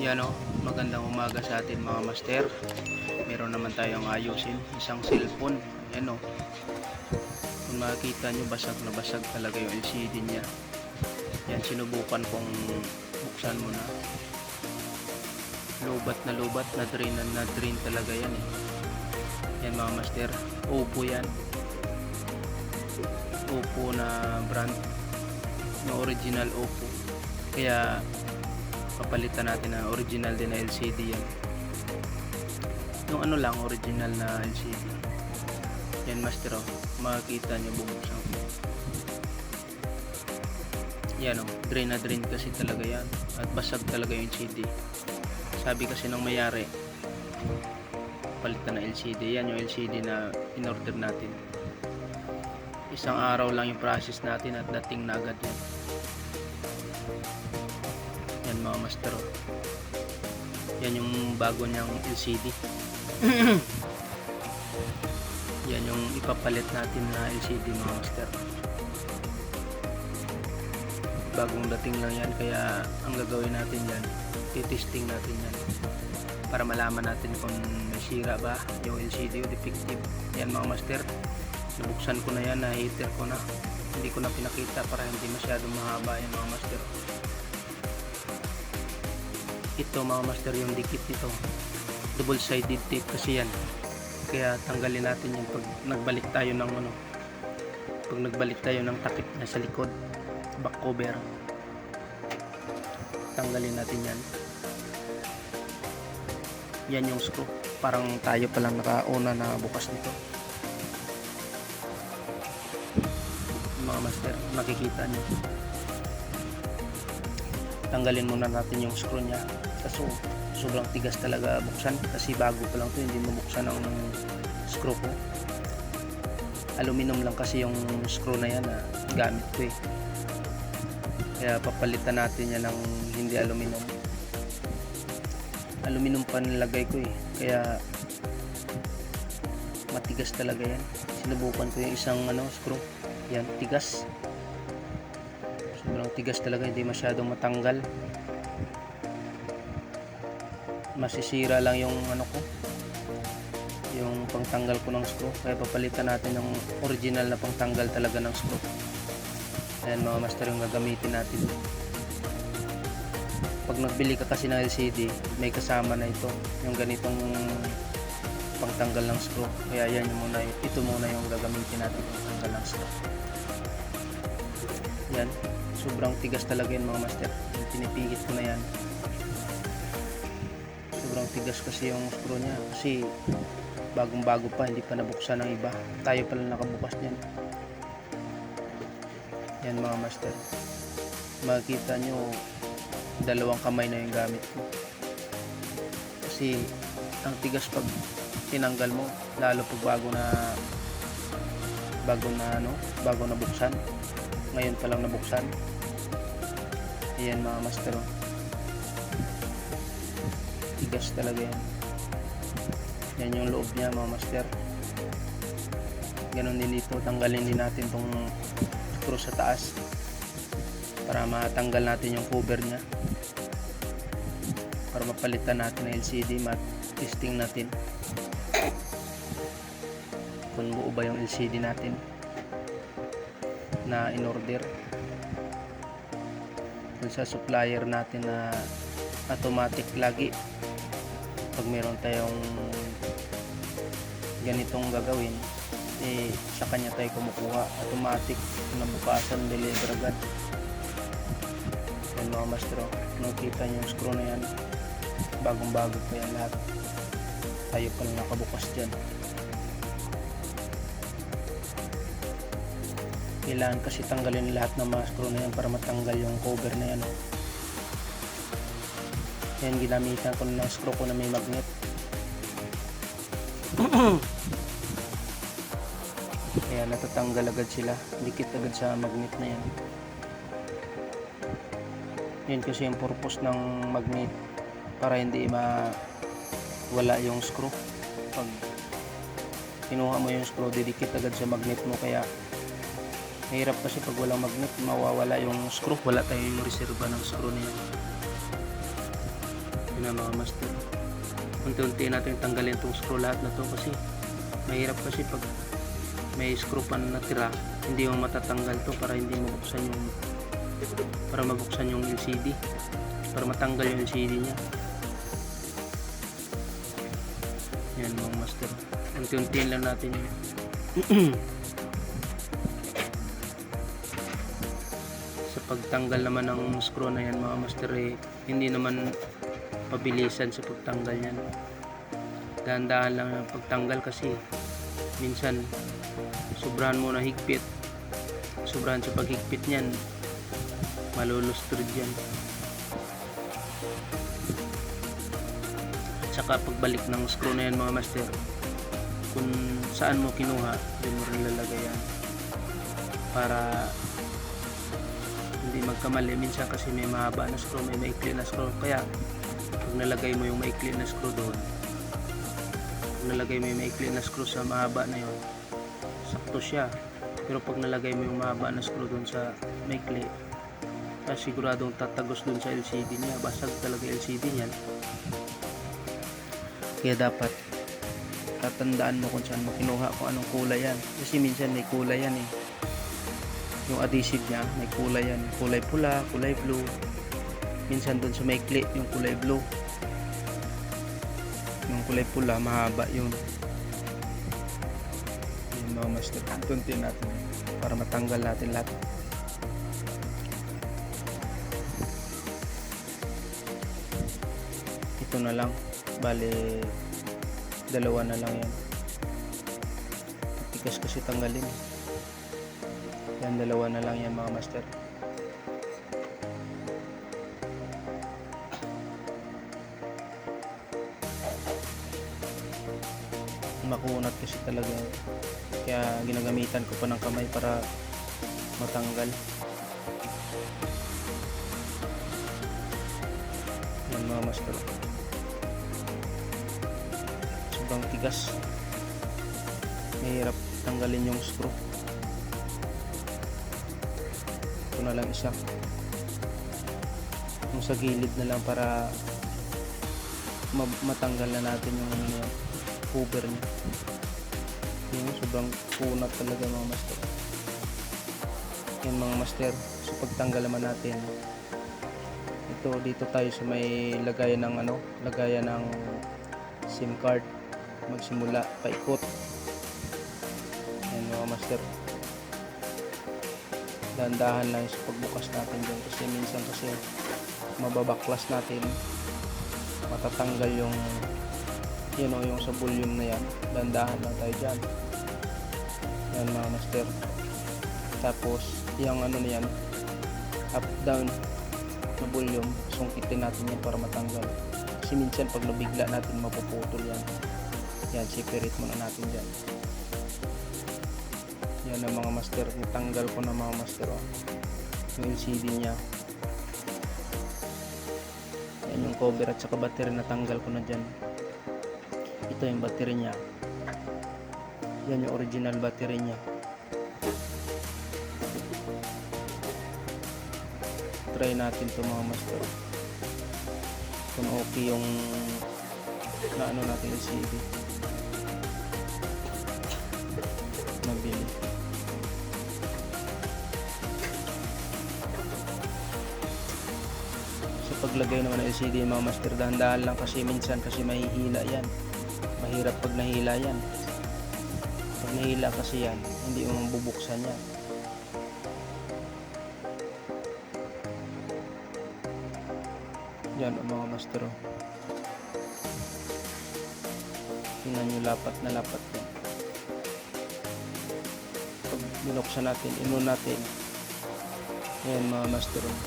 Yan o, magandang umaga sa atin mga master. Meron naman tayong ayusin, isang cellphone. Yan o. Kung makikita nyo, basag na basag talaga yung LCD niya. Yan, sinubukan kong buksan mo na. Lubat na lubat, na drain na na drain talaga yan eh. Yan mga master, Oppo yan. Oppo na brand. Na original Oppo. Kaya papalitan natin na original din na LCD yan. Yung ano lang original na LCD yan master oh makikita nyo bumuksan yan oh. Drain na drain kasi talaga yan. At basag talaga yung LCD sabi kasi ng mayari palitan na LCD yan yung LCD na in-order natin. Isang araw lang yung process natin at dating na agad yan mga master oh. yan yung bago niyang LCD yan yung ipapalit natin na LCD mga master. Bagong dating lang yan kaya ang gagawin natin yan titesting natin yan para malaman natin kung may sira ba yung LCD o defective. Yan mga master nabuksan ko na yan na heater ko na. Hindi ko na pinakita para hindi masyadong mahaba yung mga master ito mga master yung dikit nito. Double sided tape kasi yan. Kaya tanggalin natin yung pag nagbalik tayo ng ano pag nagbalik tayo ng takip na sa likod back cover. Tanggalin natin yan. Yan yung screw. Parang tayo palang nakauna na bukas nito. Mga master makikita nyo tanggalin muna natin yung screw nya kaso sobrang tigas talaga buksan. Kasi bago pa lang to hindi mabuksan ang screw ko. Aluminum lang kasi yung screw na yan na gamit ko eh. Kaya papalitan natin yan ng hindi aluminum. Aluminum pa nilagay ko eh. Kaya matigas talaga yan. Sinubukan ko yung isang ano screw. Yan tigas. Sobrang tigas talaga hindi masyadong matanggal masisira lang yung ano ko. Yung pangtanggal ko ng screw. Kaya papalitan natin yung original na pangtanggal talaga ng screw. Ayan mga master yung gagamitin natin. Pag nagbili ka kasi ng LCD may kasama na ito. Yung ganitong pangtanggal ng screw. Kaya yan yung muna ito muna yung gagamitin natin pangtanggal ng screw. Yan. Sobrang tigas talaga yun mga master. Pinipigit ko na yan sobrang tigas kasi yung screw niya. Kasi bagong bago pa hindi pa nabuksan ng iba. Tayo pala nakabukas niyan. Yan mga master. Makikita nyo dalawang kamay na yung gamit ko. Kasi ang tigas pag tinanggal mo lalo pag bago na bago na ano bago na buksan ngayon pa lang nabuksan. Ayan mga master oh. Tigas talaga yan. Yan yung loob niya mga master. Ganon din dito tanggalin din natin tong screw sa taas para matanggal natin yung cover niya. Para mapalitan natin ng LCD mat testing natin kung buo ba yung LCD natin na in order. Dun sa supplier natin na automatic lagi pag meron tayong ganitong gagawin eh sa kanya tayo kumukuha. Automatic nabukasan deliver agad. Yan mga mastro nakita nyo yung screw na yan. Bagong bago pa yan lahat. Tayo pa lang nakabukas dyan. Kailangan kasi tanggalin lahat ng mga screw na yan para matanggal yung cover na yan oh. Yan ginamitan ko ng screw ko na may magnet. Kaya natatanggal agad sila. Dikit agad sa magnet na yan. Yan kasi yung purpose ng magnet para hindi ma wala yung screw. Pag kinuha mo yung screw didikit agad sa magnet mo. Kaya Mahirap kasi pag walang magnet, mawawala yung screw. Wala tayong reserva ng screw na yan. Yun na mga master. Unti-unti natin tanggalin itong screw lahat na to kasi mahirap kasi pag may screw pa na natira hindi mo matatanggal to para hindi mabuksan yung para mabuksan yung LCD para matanggal yung LCD niya. Yan mga master. Unti-unti lang natin yun. Sa pagtanggal naman ng screw na yan mga master eh, hindi naman pabilisan sa pagtanggal yan dahan-dahan lang ang pagtanggal kasi minsan sobrahan mo na higpit. Sobrahan sa paghigpit niyan malulustrod yan. At saka pagbalik ng screw na yan mga master kung saan mo kinuha doon mo rin lalagay yan para hindi magkamali. Minsan kasi may mahaba na screw may maikli na screw. Kaya pag nalagay mo yung maikli na screw doon pag nalagay mo yung maikli na screw sa mahaba na yon sakto siya. Pero pag nalagay mo yung mahaba na screw doon sa maikli kaya siguradong tatagos doon sa LCD niya. Basag talaga LCD niyan. Kaya dapat tatandaan mo kung saan mo kinuha kung anong kulay yan. Kasi minsan may kulay yan eh. Yung adhesive niya may kulay yan. Kulay pula, kulay blue minsan doon sa maikli yung kulay blue. Yung kulay pula mahaba yun. Yung mga master tunti natin para matanggal natin lahat. Ito na lang. Bali dalawa na lang yan. Tikas kasi tanggalin. Yan dalawa na lang yan mga master kasi talaga. Kaya ginagamitan ko pa ng kamay para matanggal. Yan mga master. Sobrang tigas. Mahirap tanggalin yung screw. Ito na lang isa. Yung sa gilid na lang para ma- matanggal na natin yung ano niya, cover niya yun sobrang kunat talaga mga master. Yan mga master so pagtanggal naman natin ito dito tayo sa may lagayan ng ano lagayan ng sim card. Magsimula paikot. Yan mga master. Dahan-dahan lang sa pagbukas natin dyan kasi minsan kasi mababaklas natin. Matatanggal yung yun o yung sa volume na yan dahan-dahan lang tayo dyan. Yan mga master. Tapos yung ano na yan up down na volume sungkitin natin yan para matanggal. Kasi minsan pag nabigla natin mapuputol yan. Yan separate muna natin dyan. Yan ang mga master. Natanggal ko na mga master oh. yung LCD nya yan yung cover at saka battery. Natanggal ko na dyan ito yung battery nya yan yung original battery nya try natin to mga master. Kung okay yung na ano natin LCD nabili sa paglagay naman ng LCD mga master dahan-dahan lang kasi minsan kasi mahihila yan mahirap pag nahila yan. Pag nahila kasi yan hindi mo mabubuksan yan. Yan ang mga master oh. tingnan nyo lapat na lapat yan. Pag binuksan natin ino natin. Yan mga master oh.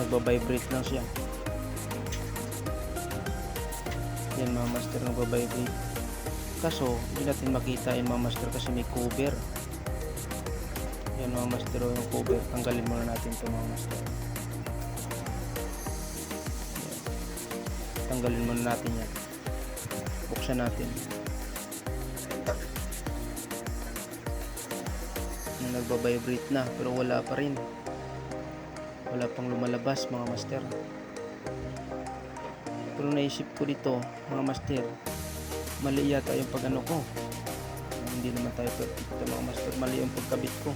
nagbabibrate lang siya yan mga master nagbabibrate kaso hindi natin makita yung mga master kasi may cover. Yan mga master oh, yung cover. Tanggalin muna natin ito mga master. Tanggalin muna natin yan. Buksan natin. Yung nagbabibrate na pero wala pa rin. Wala pang lumalabas mga master Pero naisip ko dito, mga master, mali yata yung pag ano ko. Hindi naman tayo perfecto mga master, mali yung pagkabit ko.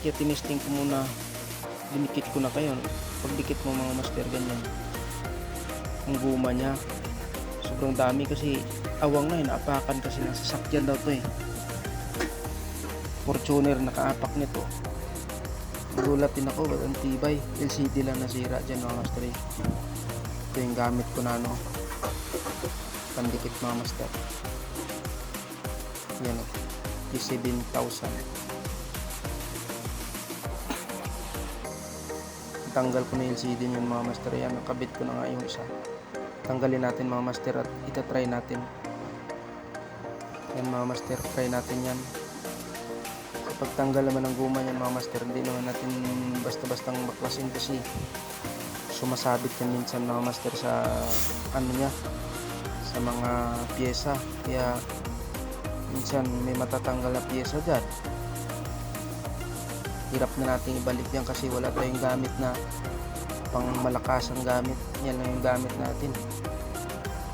Kaya tinisting ko muna, dinikit ko na kayo. Pagdikit mo mga master, ganyan. Ang guma niya, sobrang dami kasi awang na eh, naapakan kasi ng sasakyan daw to eh. Fortuner nakaapak nito. Nagulat din ako, ba't ang tibay? LCD lang nasira dyan mga master eh. Ito yung gamit ko na ano, pandikit mga master. Yan o, 7,000. Tanggal ko na yung LCD niyan mga master. Yan, nakabit ko na nga yung isa. Tanggalin natin mga master at itatry natin. Yan mga master, try natin yan. Kapag tanggal naman ng guma yan mga master, hindi naman natin basta-bastang baklasin kasi sumasabit yan minsan mga master sa ano niya sa mga pyesa. Kaya minsan may matatanggal na pyesa dyan. Hirap na natin ibalik yan kasi wala tayong gamit na pang malakas ang gamit. Yan lang yung gamit natin.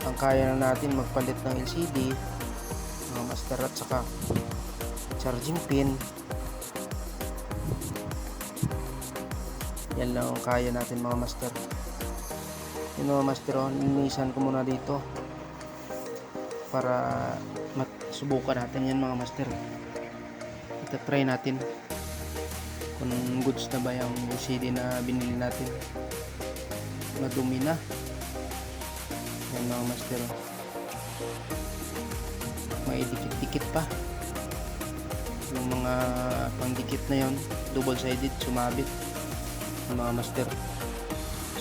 Ang kaya na natin magpalit ng LCD mga master at saka charging pin yan lang ang kaya natin mga master. Yun mga master oh, ninisan ko muna dito para subukan natin yan mga master. Ita try natin kung goods na ba yung LCD na binili natin. Madumi na. Yan mga master oh. may dikit-dikit pa. Yung mga pangdikit na yon double sided sumabit mga master.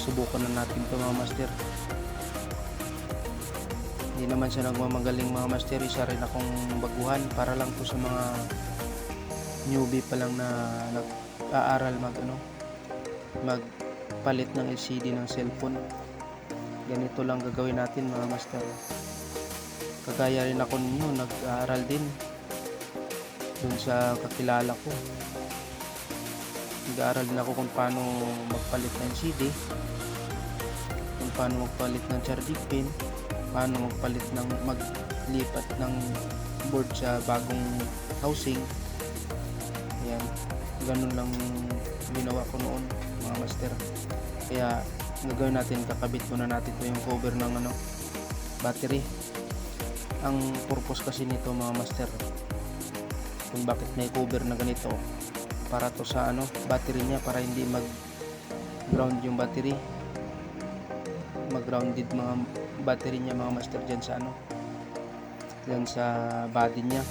Subukan na natin to mga master. Hindi naman siya nagmamagaling mga master. Isa rin akong baguhan para lang to sa mga newbie pa lang na nag-aaral mag ano magpalit ng LCD ng cellphone. Ganito lang gagawin natin mga master. Kagaya rin ako ninyo nag-aaral din dun sa kakilala ko nag-aaral din ako kung paano magpalit ng CD kung paano magpalit ng charging pin paano magpalit ng maglipat ng board sa bagong housing. Ayan ganun lang ginawa ko noon mga master. Kaya gagawin natin kakabit muna natin to yung cover ng ano battery. Ang purpose kasi nito mga master kung bakit may cover na ganito para to sa ano battery niya para hindi mag ground yung battery. Mag grounded mga battery niya mga master dyan sa ano dyan sa body niya.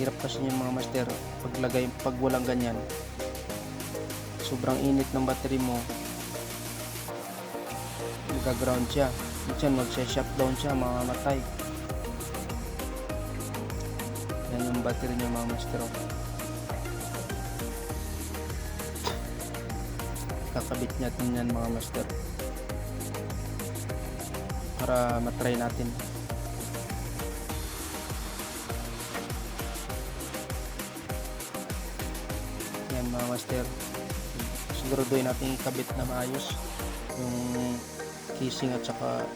Hirap kasi yung mga master paglagay pag walang ganyan sobrang init ng battery mo magka-ground siya. Minsan magsa-shutdown siya mamamatay yan yung battery niya mga master kakabit natin yan mga master. Para matry natin. Yan mga master. Siguraduhin natin ikabit na maayos. Yung casing at saka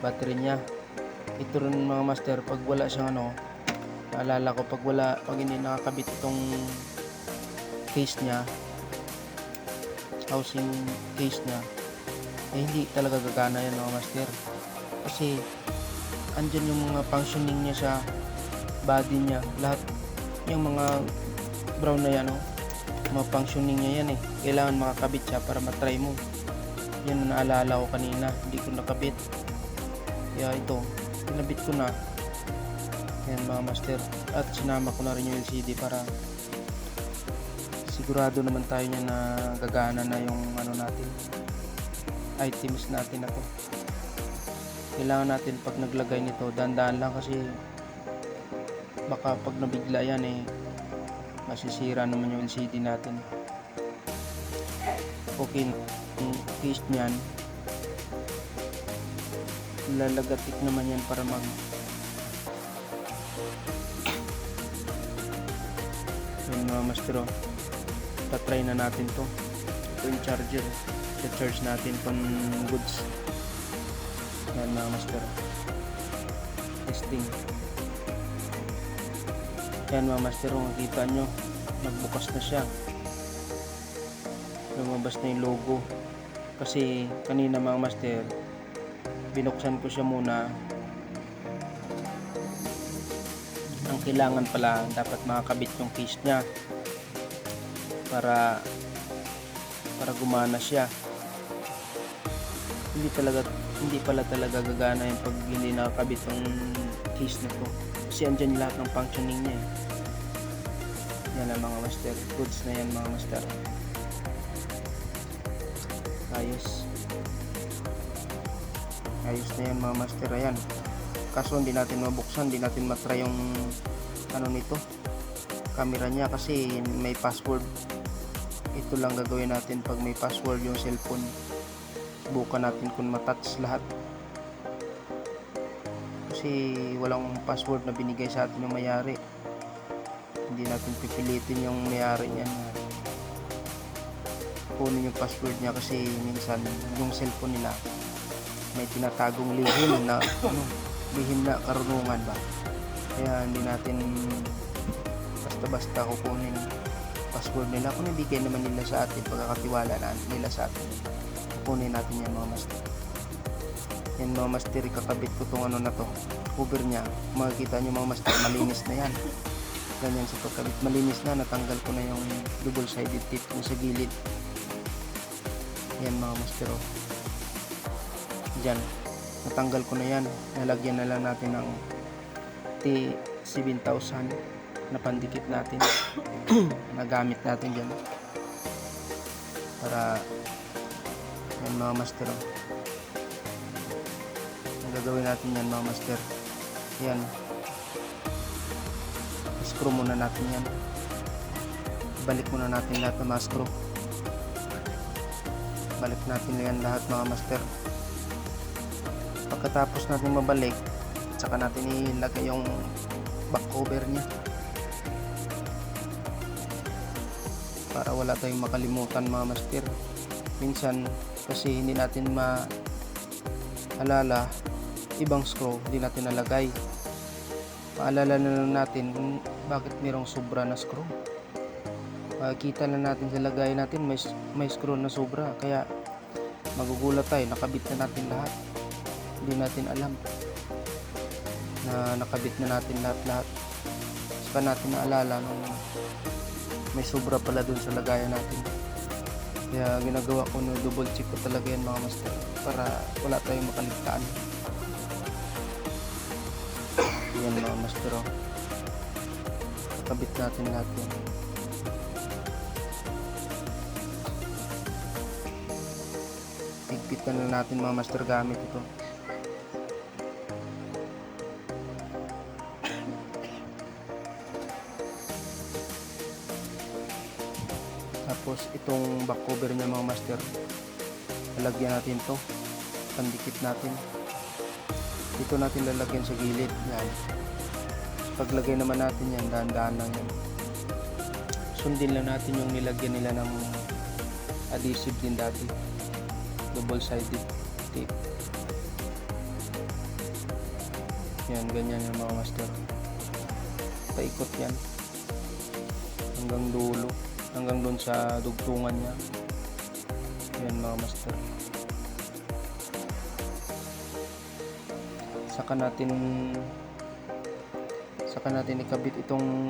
battery niya. Ito rin mga master pag wala siyang ano naalala ko pag wala pag hindi nakakabit itong case niya housing case niya eh hindi talaga gagana yan mga master. Kasi andyan yung mga functioning niya sa body niya. Lahat yung mga brown na yan oh, mga functioning niya yan eh. Kailangan makakabit siya para matry mo. Yan ang naalala ko kanina hindi ko nakabit. Kaya ito kinabit ko na. Yan mga master. At sinama ko na rin yung LCD para sigurado naman tayo niya na gagana na yung ano natin items natin na to kailangan natin pag naglagay nito dandaan lang kasi baka pag nabigla yan eh masisira naman yung LCD natin okay yung case niyan lalagatik naman yan para mag yun mga master oh. Tatry na natin to ito yung charger sa charge natin pang goods Yan mga master. Testing. Yan mga master, kung makikita nyo, nagbukas na siya. Lumabas na yung logo. Kasi kanina mga master, binuksan ko siya muna. Ang kailangan pala, dapat makakabit yung case niya para para gumana siya. Hindi talaga hindi pala talaga gagana yung pag hindi nakakabit yung case na to. Kasi andyan lahat ng functioning niya eh. yan ang mga master goods na yan mga master. Ayos. Ayos na yan mga master. Ayan. Kaso hindi natin mabuksan hindi natin matry yung ano nito camera niya. Kasi may password ito lang gagawin natin pag may password yung cellphone. Subukan natin kung matouch lahat. Kasi walang password na binigay sa atin yung mayari. Hindi natin pipilitin yung mayari niyan na kunin yung password niya kasi minsan yung cellphone nila may tinatagong lihim na ano, lihim na karunungan ba? Kaya hindi natin basta-basta kukunin password nila kung nabigay naman nila sa atin pagkakatiwala na nila sa atin kukunin natin yan mga master yan mga master kakabit ko tong ano na to cover nya makikita nyo mga master malinis na yan. Ganyan sa pagkabit. Malinis na natanggal ko na yung double sided tip mo sa gilid. Yan mga master oh. dyan natanggal ko na yan. Nalagyan na lang natin ng T7000 na pandikit natin. Nagamit natin dyan. Para yan mga master oh. ang gagawin natin yan mga master. Yan. Screw muna natin yan. Balik muna natin lahat ng mga screw. Balik natin yan lahat mga master. Pagkatapos natin mabalik saka natin ilagay yung back cover nya para wala tayong makalimutan mga master. Minsan kasi hindi natin maalala ibang screw hindi natin nalagay. Maalala na lang natin kung bakit mayroong sobra na screw makikita na natin sa lagay natin may, may screw na sobra. Kaya magugulat tayo nakabit na natin lahat. Hindi natin alam na nakabit na natin lahat-lahat. Saka natin naalala nung may sobra pala dun sa lagayan natin. Kaya ginagawa ko no double check ko talaga yan mga master para wala tayong makaligtaan. Yan mga master oh. kabit natin yan. Higpit na natin mga master gamit ito itong back cover niya mga master lalagyan natin to. Pandikit natin. Dito natin lalagyan sa gilid yan. Paglagay naman natin yan dahan-dahan lang yan. Sundin lang natin yung nilagyan nila ng adhesive din dati. Double sided tape. Yan ganyan yung mga master. Paikot yan. Hanggang dulo hanggang doon sa dugtungan niya. Yan mga master. Saka natin saka natin ikabit itong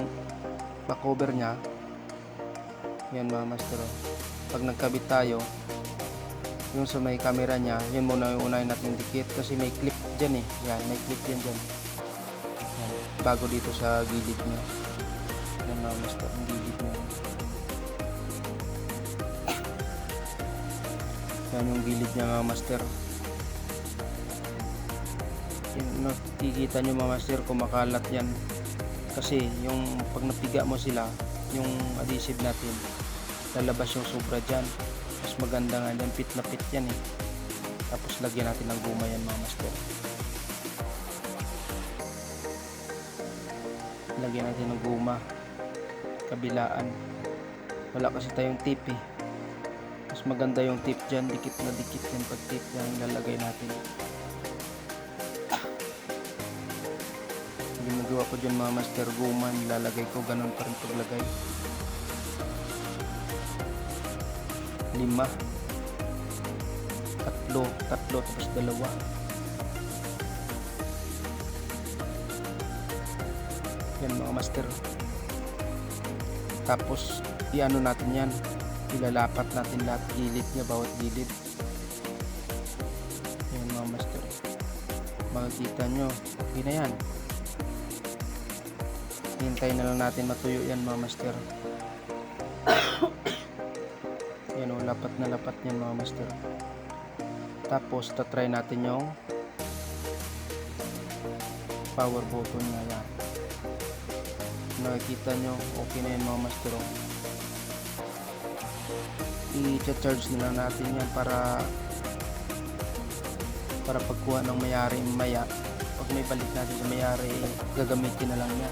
back cover niya. Yan mga master oh. pag nagkabit tayo yung sa may camera niya yun muna yung unahin natin dikit kasi may clip dyan eh. Yan may clip yan dyan. Yan, bago dito sa gilid niya. Yan mga master ang gilid yan yung gilid niya mga master. Yung nakikita nyo mga master kumakalat yan. Kasi yung pag napiga mo sila yung adhesive natin lalabas yung sobra dyan. Mas maganda nga yan pit na pit yan eh. Tapos lagyan natin ng guma yan mga master. Lagyan natin ng guma. Kabilaan. Wala kasi tayong tape eh mas maganda yung tip dyan. Dikit na dikit yung pag tip yan lalagay natin ginagawa ko dyan mga master guman lalagay ko ganun pa rin paglagay. Lima. Tatlo. Tatlo tapos dalawa. Yan mga master. Tapos iano natin yan ilalapat natin lahat gilid niya bawat gilid. Yan mga master. Makikita nyo. Okay na yan. Hintayin na lang natin matuyo yan mga master. Yan o lapat na lapat yan mga master. Tapos tatry natin yung power button nga yan. Nakikita nyo okay na yan mga master oh. I-charge na lang natin yan para para pagkuha ng mayari maya pag may balik natin sa mayari gagamitin na lang niya